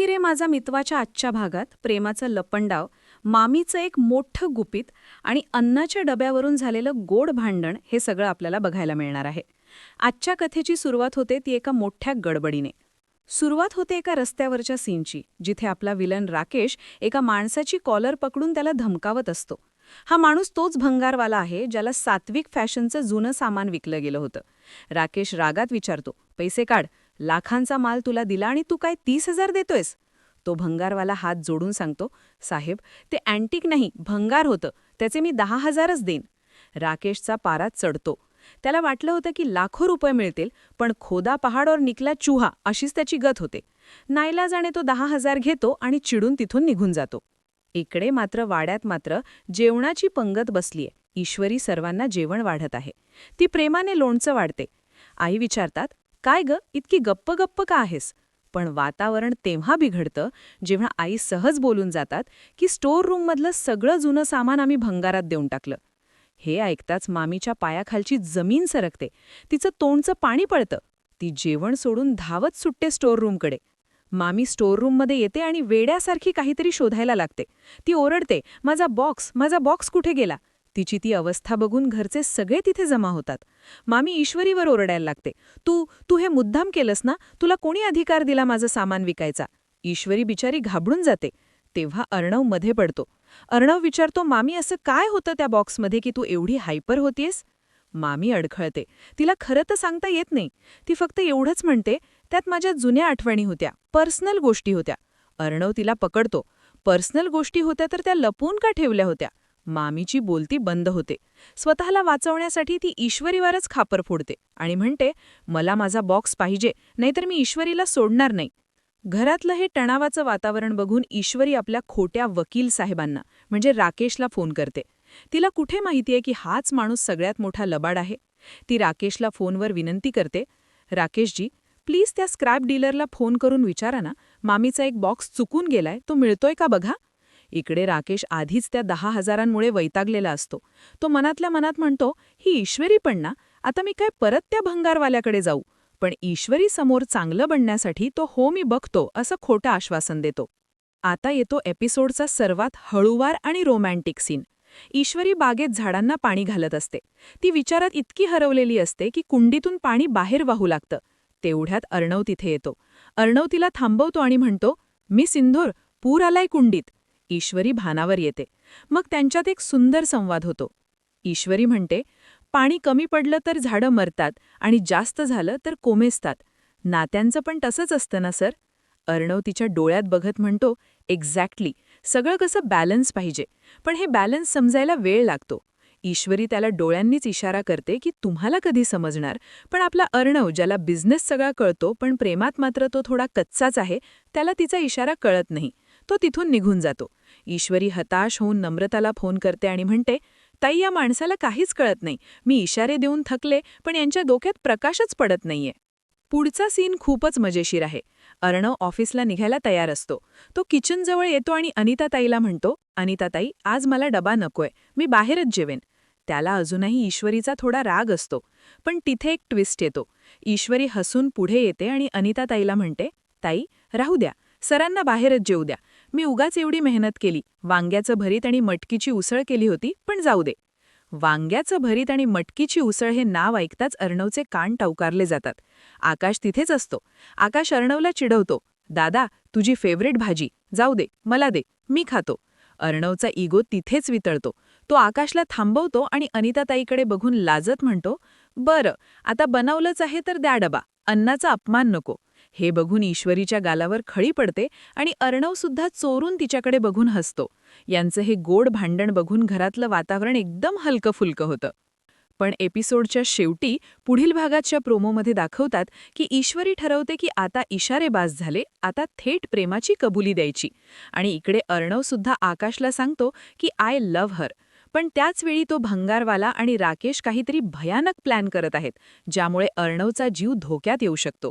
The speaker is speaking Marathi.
ही रे माझा मितवाच्या आजच्या भागात प्रेमाचं लपंडाव मामीचं एक मोठं गुपित आणि अन्नाच्या डब्यावरून झालेलं गोड भांडण हे सगळं आपल्याला बघायला मिळणार आहे. आजच्या कथेची सुरुवात होते ती एका मोठ्या गडबडीने. सुरुवात होते एका रस्त्यावरच्या सीनची जिथे आपला विलन राकेश एका माणसाची कॉलर पकडून त्याला धमकावत असतो. हा माणूस तोच भंगारवाला आहे ज्याला सात्विक फॅशनचं जुनं सामान विकलं गेलं होतं. राकेश रागात विचारतो पैसे काढ लाखांचा माल तुला दिला आणि तू काय तीस हजार देतोयस? तो भंगारवाला हात जोडून सांगतो साहेब ते अँटिक नाही भंगार होतं त्याचे मी दहा हजारच देईन. राकेशचा पारा चढतो. त्याला वाटलं होतं की लाखो रुपये मिळतील पण खोदा पहाडवर निकला चुहा अशीच त्याची गत होते. नाईलाजाने तो दहा हजार घेतो आणि चिडून तिथून निघून जातो. इकडे मात्र वाड्यात मात्र जेवणाची पंगत बसलीये. ईश्वरी सर्वांना जेवण वाढत आहे. ती प्रेमाने लोणचं वाढते. आई विचारतात काय ग? इतकी गप्प गप्प का आहेस? पण वातावरण तेव्हा बिघडतं जेव्हा आई सहज बोलून जातात की स्टोअर रूममधलं सगळं जुनं सामान आम्ही भंगारात देऊन टाकलं. हे ऐकताच मामीच्या पायाखालची जमीन सरकते. तिचं तोंडचं पाणी पळतं ती जेवण सोडून धावत सुटते स्टोअर रूमकडे. मामी स्टोअर रूममध्ये येते आणि वेड्यासारखी काहीतरी शोधायला लागते. ती ओरडते माझा बॉक्स माझा बॉक्स कुठे गेला? तिची ती अवस्था बघून घरचे सगळे तिथे जमा होतात. मामी ईश्वरीवर ओरडायला लागते. तू तू हे मुद्दाम केलंस ना? तुला कोणी अधिकार दिला माझं सामान विकायचा? ईश्वरी बिचारी घाबरून जाते. तेव्हा अर्णवमध्ये पडतो. अर्णव विचारतो मामी असं काय होतं त्या बॉक्समध्ये की तू एवढी हायपर होतीयस? मामी अडखळते. तिला खरं तर सांगता येत नाही. ती फक्त एवढंच म्हणते त्यात माझ्या जुन्या आठवणी होत्या. पर्सनल गोष्टी होत्या. अर्णव तिला पकडतो. पर्सनल गोष्टी होत्या तर त्या लपून का ठेवल्या होत्या? मामीची बोलती बंद होते. स्वतःला वाचवण्यासाठी ती ईश्वरीवरच खापर फोडते आणि म्हणते मला माझा बॉक्स पाहिजे नाहीतर मी ईश्वरीला सोडणार नाही. घरातलं हे तणावाचं वातावरण बघून ईश्वरी आपल्या खोट्या वकील साहेबांना म्हणजे राकेशला फोन करते. तिला कुठे माहितीये की हाच माणूस सगळ्यात मोठा लबाड आहे? ती राकेशला फोनवर विनंती करते राकेशजी प्लीज त्या स्क्रॅप डीलरला फोन करून विचारा ना. मामीचा एक बॉक्स चुकून गेलाय तो मिळतोय का बघा? इकडे राकेश आधीच त्या दहा हजारांमुळे वैतागलेला असतो. तो मनातल्या मनात म्हणतो ही ईश्वरी पण ना आता मी काय परत त्या भंगारवाल्याकडे जाऊ? पण ईश्वरी समोर चांगलं बनण्यासाठी तो हो मी बघतो असं खोटं आश्वासन देतो. आता येतो एपिसोडचा सर्वात हळूवार आणि रोमॅन्टिक सीन. ईश्वरी बागेत झाडांना पाणी घालत असते. ती विचारात इतकी हरवलेली असते की कुंडीतून पाणी बाहेर वाहू लागतं. तेवढ्यात अर्णव तिथे येतो. अर्णव तिला थांबवतो आणि म्हणतो मी सिंधूर पूर आलाय कुंडीत. ईश्वरी भानावर येते. मग त्यांच्यात एक सुंदर संवाद होतो. ईश्वरी म्हणते पाणी कमी पडलं तर झाडं मरतात आणि जास्त झालं तर कोमेसतात नात्यांचं पण तसंच असतं ना सर? अर्णव तिच्या डोळ्यात बघत म्हणतो एक्झॅक्टली. सगळं कसं बॅलन्स पाहिजे. पण हे बॅलन्स समजायला वेळ लागतो. ईश्वरी त्याला डोळ्यांनीच इशारा करते की तुम्हाला कधी समजणार. पण आपला अर्णव ज्याला बिझनेस सगळा कळतो पण प्रेमात मात्र तो थोडा कच्चाच आहे त्याला तिचा इशारा कळत नाही. तो तिथून निघून जातो. ईश्वरी हताश होऊन नम्रताला फोन करते आणि म्हणते ताई या माणसाला काहीच कळत नाही. मी इशारे देऊन थकले पण यांच्या डोक्यात प्रकाशच पडत नाहीये. पुढचा सीन खूपच मजेशीर आहे. अर्णव ऑफिसला निघायला तयार असतो. तो किचनजवळ येतो आणि अनिताताईला म्हणतो अनिताताई आज मला डबा नकोय. मी बाहेरच जेवेन. त्याला अजूनही ईश्वरीचा थोडा राग असतो पण तिथे एक ट्विस्ट येतो. ईश्वरी हसून पुढे येते आणि अनिताताईला म्हणते ताई राहू द्या. सरांना बाहेरच जेऊ द्या. मी उगाच एवढी मेहनत केली. वांग्याचं भरीत आणि मटकीची उसळ केली होती पण जाऊ दे. वांग्याचं भरीत आणि मटकीची उसळ हे नाव ऐकताच अर्णवचे कान टवकारले जातात. आकाश तिथेच असतो. आकाश अर्णवला चिडवतो. दादा तुझी फेवरेट भाजी. जाऊ दे मला दे. मी खातो. अर्णवचा इगो तिथेच वितळतो. तो आकाशला थांबवतो आणि अनिताताईकडे बघून लाजत म्हणतो बरं आता बनवलंच आहे तर द्या डबा. अन्नाचा अपमान नको. हे बघून ईश्वरीच्या गालावर खळी पडते आणि अर्णवसुद्धा चोरून तिच्याकडे बघून हसतो. यांचं हे गोड भांडण बघून घरातलं वातावरण एकदम हलकं फुलकं होतं. पण एपिसोडच्या शेवटी पुढील भागाच्या प्रोमोमध्ये दाखवतात की ईश्वरी ठरवते की आता इशारेबाज झाले आता थेट प्रेमाची कबुली द्यायची. आणि इकडे अर्णवसुद्धा आकाशला सांगतो की आय लव्ह हर. पण त्याचवेळी तो भंगारवाला आणि राकेश काहीतरी भयानक प्लॅन करत आहेत ज्यामुळे अर्णवचा जीव धोक्यात येऊ शकतो.